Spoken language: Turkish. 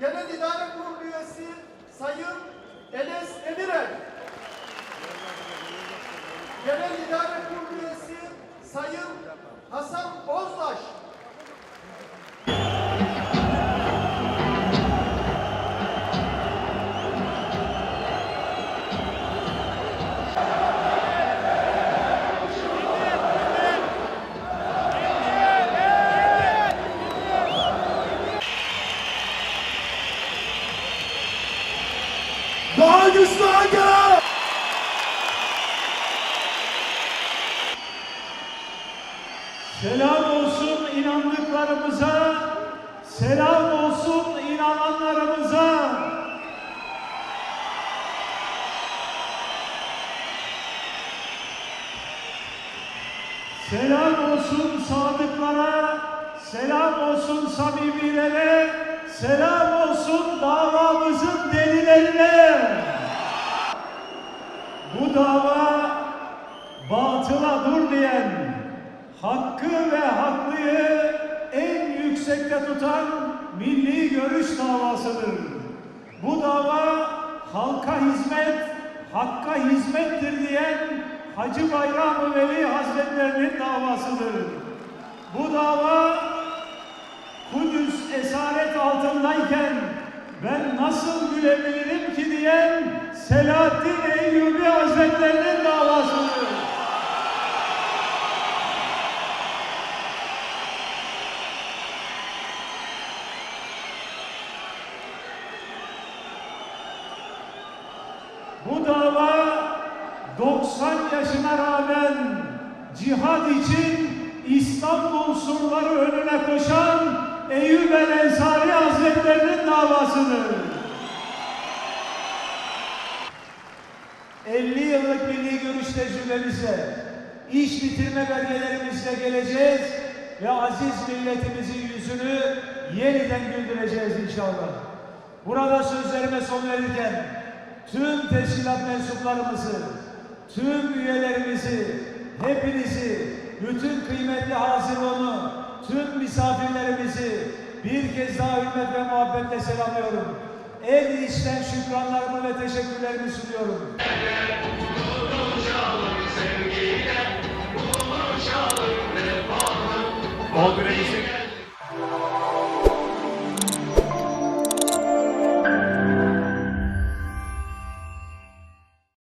Genel İdare Kurulu üyesi Sayın Enes Emirel. Genel İdare Kurulu üyesi Sayın Hasan Bozdaş. Daha güçlü Ankara! Selam olsun inandıklarımıza, selam olsun inananlarımıza. Selam olsun sadıklara, selam olsun samimilere, selam olsun davamızın delilerine. Bu dava batıla dur diyen, hakkı ve haklıyı en yüksekte tutan milli görüş davasıdır. Bu dava halka hizmet, hakka hizmettir diyen Hacı Bayram Veli Hazretlerinin davasıdır. Bu dava Kudüs esaret altındayken ben nasıl gülebilirim ki diyen Selahaddin Eyyubi Hazretlerinin davasıdır. Bu dava 90 yaşına rağmen cihad için İstanbul surları önüne koşan Eyüp el Ensari Hazretlerinin davasıdır. 50 yıllık milli görüş tecrübemizle, iş bitirme belgelerimizle geleceğiz ve aziz milletimizin yüzünü yeniden güldüreceğiz inşallah. Burada sözlerime son verirken tüm teşkilat mensuplarımızı, tüm üyelerimizi, hepinizi, bütün kıymetli hazironu, tüm misafirlerimizi bir kez daha hürmet ve muhabbetle selamlıyorum. En içten şükranlarımı ve teşekkürlerimi sunuyorum.